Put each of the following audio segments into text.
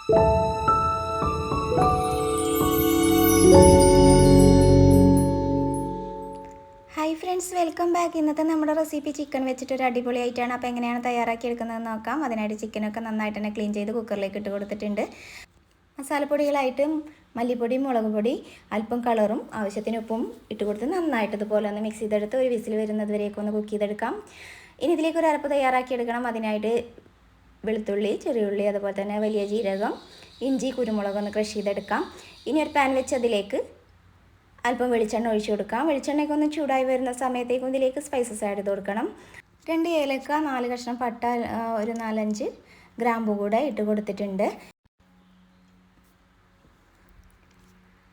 Hi friends welcome back ഇന്നത്തെ നമ്മുടെ recipe chicken വെച്ചിട്ട് ഒരു അടിപൊളിയായിട്ടാണ് അപ്പോൾ എങ്ങനെയാണ് തയ്യാറാക്കി എടുക്കുന്നത് നോക്കാം. അതിനായിട്ട് ചിക്കനൊക്കെ നന്നായിട്ട് തന്നെ ക്ലീൻ ചെയ്ത് കുക്കറിലേക്ക് ഇട്ട് കൊടുത്തിട്ടുണ്ട്. മസാലപ്പൊടികളായിട്ട് മല്ലിപ്പൊടി മുളക് പൊടി അല്പം കളറും ആവശ്യത്തിന് ഉപ്പും ഇട്ട് കൊടുത്ത് നന്നായിട്ട് ഇതുപോലെ ഒന്ന് മിക്സ് ചെയ്തെടുത്ത് ഒരു വിസിൽ വരുന്നത് വരെയൊക്കെ ഒന്ന് കുക്ക് ചെയ്തെടുക്കാം. ഇനി ഇതിലേക്ക് ഒരു അരപ്പ് തയ്യാറാക്കി എടുക്കണം അതിനായിട്ട് വെളുത്തുള്ളി ചെറിയുള്ളി അതുപോലെ തന്നെ വലിയ ജീരകം ഇഞ്ചി കുരുമുളക് ഒന്ന് ക്രഷ് ചെയ്തെടുക്കാം. ഇനി ഒരു പാൻ വെച്ച് അതിലേക്ക് അല്പം വെളിച്ചെണ്ണ ഒഴിച്ചു കൊടുക്കാം. വെളിച്ചെണ്ണയൊക്കെ ഒന്ന് ചൂടായി വരുന്ന സമയത്തേക്കും ഇതിലേക്ക് സ്പൈസസ് ആഡ് ചെയ്ത് കൊടുക്കണം. രണ്ട് ഏലക്ക നാല് കഷ്ണം പട്ട ഒരു നാലഞ്ച് ഗ്രാമ്പു കൂടെ ഇട്ട് കൊടുത്തിട്ടുണ്ട്.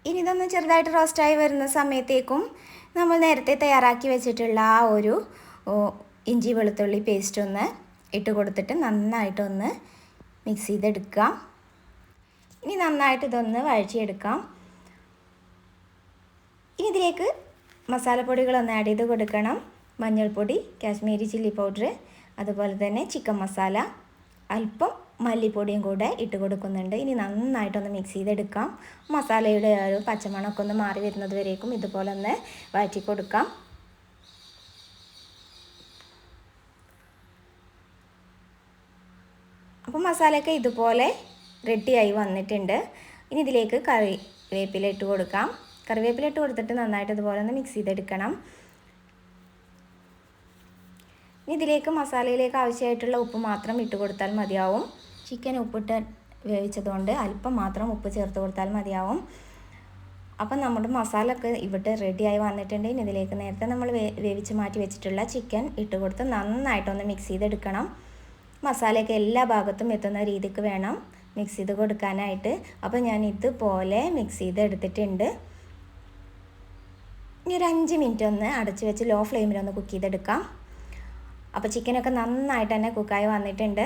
ഇനി ഇതൊന്ന് ചെറുതായിട്ട് റോസ്റ്റായി വരുന്ന സമയത്തേക്കും നമ്മൾ നേരത്തെ തയ്യാറാക്കി വെച്ചിട്ടുള്ള ആ ഒരു ഇഞ്ചി വെളുത്തുള്ളി പേസ്റ്റ് ഒന്ന് ഇട്ട് കൊടുത്തിട്ട് നന്നായിട്ടൊന്ന് മിക്സ് ചെയ്തെടുക്കുക. ഇനി നന്നായിട്ട് ഇതൊന്ന് വഴച്ചിയെടുക്കാം ഇനി ഇതിലേക്ക് മസാലപ്പൊടികളൊന്ന് ആഡ് ചെയ്ത് കൊടുക്കണം. മഞ്ഞൾപ്പൊടി കാശ്മീരി ചില്ലി പൗഡർ അതുപോലെ തന്നെ ചിക്കൻ മസാല അല്പം മല്ലിപ്പൊടിയും കൂടെ ഇട്ട് കൊടുക്കുന്നുണ്ട്. ഇനി നന്നായിട്ടൊന്ന് മിക്സ് ചെയ്തെടുക്കാം. മസാലയുടെ ഒരു പച്ചമണമൊക്കെ ഒന്ന് മാറി വരുന്നത് വരേക്കും ഇതുപോലെ ഒന്ന് വഴറ്റി കൊടുക്കാം. അപ്പോൾ മസാലയൊക്കെ ഇതുപോലെ റെഡിയായി വന്നിട്ടുണ്ട്. ഇനി ഇതിലേക്ക് കറിവേപ്പില ഇട്ട് കൊടുക്കാം. കറിവേപ്പില ഇട്ട് കൊടുത്തിട്ട് നന്നായിട്ട് ഇതുപോലെ ഒന്ന് മിക്സ് ചെയ്തെടുക്കണം. ഇനി ഇതിലേക്ക് മസാലയിലേക്ക് ആവശ്യമായിട്ടുള്ള ഉപ്പ് മാത്രം ഇട്ട് കൊടുത്താൽ മതിയാവും. ചിക്കൻ ഉപ്പിട്ട് വേവിച്ചതുകൊണ്ട് അല്പം മാത്രം ഉപ്പ് ചേർത്ത് കൊടുത്താൽ മതിയാവും. അപ്പം നമ്മുടെ മസാല ഒക്കെ ഇവിടെ റെഡിയായി വന്നിട്ടുണ്ട്. ഇനി ഇതിലേക്ക് നേരത്തെ നമ്മൾ വേവിച്ച് മാറ്റി വെച്ചിട്ടുള്ള ചിക്കൻ ഇട്ട് കൊടുത്ത് നന്നായിട്ടൊന്ന് മിക്സ് ചെയ്തെടുക്കണം. മസാലയൊക്കെ എല്ലാ ഭാഗത്തും എത്തുന്ന രീതിക്ക് വേണം മിക്സ് ചെയ്ത് കൊടുക്കാനായിട്ട്. അപ്പോൾ ഞാൻ ഇതുപോലെ മിക്സ് ചെയ്ത് എടുത്തിട്ടുണ്ട്. ഇനി ഒരു അഞ്ച് മിനിറ്റ് ഒന്ന് അടച്ച് വെച്ച് ലോ ഫ്ലെയിമിലൊന്ന് കുക്ക് ചെയ്തെടുക്കാം. അപ്പോൾ ചിക്കനൊക്കെ നന്നായിട്ട് തന്നെ കുക്കായി വന്നിട്ടുണ്ട്.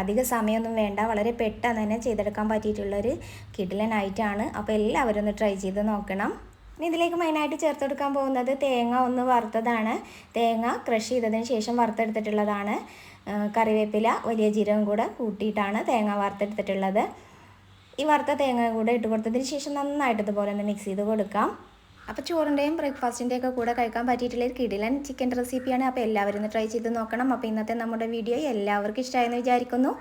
അധിക സമയമൊന്നും വേണ്ട. വളരെ പെട്ടെന്ന് തന്നെ ചെയ്തെടുക്കാൻ പറ്റിയിട്ടുള്ളൊരു കിഡിലൻ ആയിട്ടാണ് അപ്പോൾ എല്ലാവരും ഒന്ന് ട്രൈ ചെയ്ത് നോക്കണം. ഇനി ഇതിലേക്ക് മെയിനായിട്ട് ചേർത്ത് കൊടുക്കാൻ പോകുന്നത് തേങ്ങ ഒന്ന് വറുത്തതാണ്. തേങ്ങ ക്രഷ് ചെയ്തതിന് ശേഷം വറുത്തെടുത്തിട്ടുള്ളതാണ്. കറിവേപ്പില വലിയ ജീരകം കൂടെ കൂട്ടിയിട്ടാണ് തേങ്ങ വറുത്തെടുത്തിട്ടുള്ളത്. ഈ വറുത്ത തേങ്ങ കൂടെ ഇട്ട് കൊടുത്തതിന് ശേഷം നന്നായിട്ട് ഇതുപോലെ ഒന്ന് മിക്സ് ചെയ്ത് കൊടുക്കാം. അപ്പോൾ ചോറിന്റെയും ബ്രേക്ക്ഫാസ്റ്റിന്റെയൊക്കെ കൂടെ കഴിക്കാൻ പറ്റിയിട്ടുള്ള ഒരു കിടിലൻ ചിക്കൻ റെസിപ്പിയാണ് അപ്പോൾ എല്ലാവരും ഒന്ന് ട്രൈ ചെയ്ത് നോക്കണം. അപ്പോൾ ഇന്നത്തെ നമ്മുടെ വീഡിയോ എല്ലാവർക്കും ഇഷ്ടമായെന്ന് വിചാരിക്കുന്നു.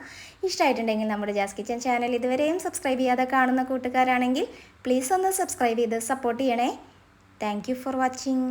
ഇഷ്ടമായിട്ടുണ്ടെങ്കിൽ നമ്മുടെ ജാസ് കിച്ചൻ ചാനൽ ഇതുവരെയും സബ്സ്ക്രൈബ് ചെയ്യാതെ കാണുന്ന കൂട്ടുകാരാണെങ്കിൽ പ്ലീസ് ഒന്ന് സബ്സ്ക്രൈബ് ചെയ്ത് സപ്പോർട്ട് ചെയ്യണേ. Thank for watching